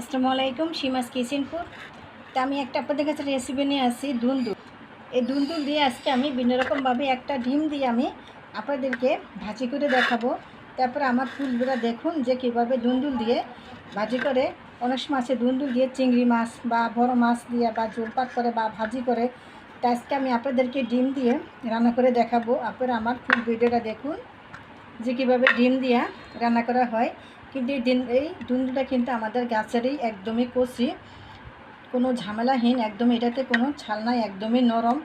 আসসালামু আলাইকুম, সীমাস কিচেনপুর তা আমি একটা আপনাদের কাছে রেসিপি নিয়ে আসছি দুন্দুল এই দুন্দুল দিয়ে আজকে আমি বিভিন্ন রকমভাবে একটা ডিম দিয়ে আমি আপনাদেরকে ভাজি করে দেখাবো। তারপরে আমার ফুলগুলো দেখুন যে কীভাবে দুন্দুল দিয়ে ভাজি করে। অনেক সময় আছে দুন্দুল দিয়ে চিংড়ি মাছ বা বড় মাছ দিয়ে বা জোলপাত করে বা ভাজি করে। তা আজকে আমি আপনাদেরকে ডিম দিয়ে রান্না করে দেখাবো। আপনারা আমার ফুল ভিডিওটা দেখুন যে কীভাবে ডিম দিয়া রান্না করা হয়। কিন্তু এই ডিম এই দুন্দুলটা কিন্তু আমাদের গাছেরই একদমই কষি। কোনো ঝামেলাহীন একদম এটাতে কোনো ছাল নাই, একদমই নরম।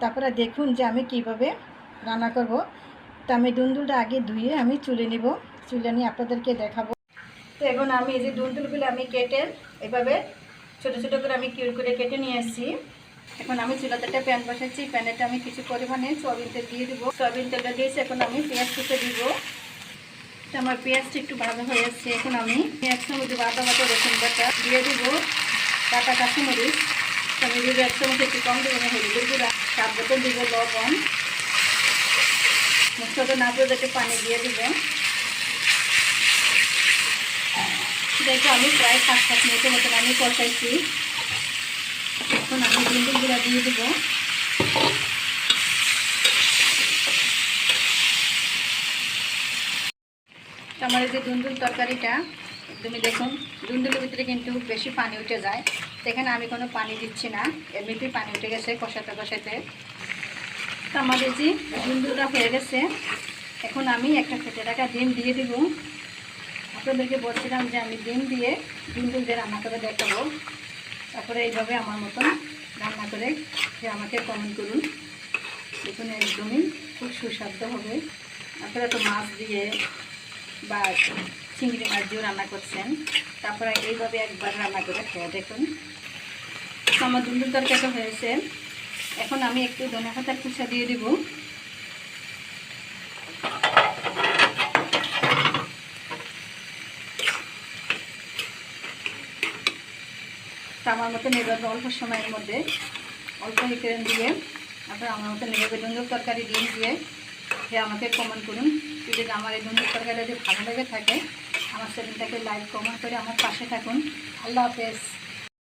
তারপরে দেখুন যে আমি কীভাবে রান্না করব। তা আমি দুন্দুলটা আগে ধুয়ে আমি চুলে নিব। চুলে নিয়ে আপনাদেরকে দেখাবো। তো এখন আমি এই যে দুন্দুলগুলো আমি কেটে এভাবে ছোটো ছোটো করে আমি কিউর করে কেটে নিয়ে আসছি। এখন আমি চুলাতে একটা প্যান বসাচ্ছি। প্যানেটা আমি কিছু পরিমাণে সয়াবিন তেল দিয়ে দিব। সয়াবিন তেলটা দিয়েছি, এখন আমি পেঁয়াজ কুচে দিব। আমার পেঁয়াজটা একটু ভালো হয়ে যাচ্ছে এখন আমি পেঁয়াজ মধ্যে আদা বাটা রসুন বাটা দিয়ে দিব, কাটা কাঁচামরিচ। আমি দিব এক চামচ একটু কম দেবো না হলুদের গুঁড়া। সাত বোতল দেবো লবণ। মশলাটা না একটু পানি দিয়ে দেবো। দেখো আমি প্রায় পাঁচ, সাত মিনিটের মতন আমি কষাইছি। এখন আমি ডিমগুলো দিয়ে দেবো। তো আমার এই যে দুন্দুল তরকারিটা, তুমি দেখুন, দুন্দুলের ভিতরে কিন্তু বেশি পানি উঠে যায়। সেখানে আমি কোনো পানি দিচ্ছি না এমনিতেই পানি উঠে গেছে কষাতে কষাতে। তো আমার এই যে দুন্দুলটা হয়ে গেছে, এখন আমি একটা ফেটে রাখা ডিম দিয়ে দিব। আপনাদেরকে বলছিলাম যে আমি ডিম দিয়ে দুন্দুল দিয়ে রান্না করে দেখাবো। তারপরে এইভাবে আমার মতন রান্না করে যে আমাকে কমেন্ট করুন। দেখুন, একদমই খুব সুস্বাদু হবে। আপনারা তো মাছ দিয়ে বা চিংড়ি মাছ দিয়েও রান্না করছেন। তারপরে এইভাবে একবার রান্না করে খেয়ে দেখুন। আমার দুন্দুল তরকারিটা হয়েছে। এখন আমি একটু ধনে পাতার কুচা দিয়ে দিব। আমার মতো এভাবে অল্প সময়ের মধ্যে, অল্প হিকেন দিয়ে আপনার আমার মতো এভাবে দুন্দুল তরকারি ডিম দিয়ে যে আমাকে কমেন্ট করুন। যদি আমার এই বন্ধু তরকারি যদি ভালো লেগে থাকে, আমার চ্যানেলটাকে লাইক কমেন্ট করে আমার পাশে থাকুন। আল্লাহ হাফেজ।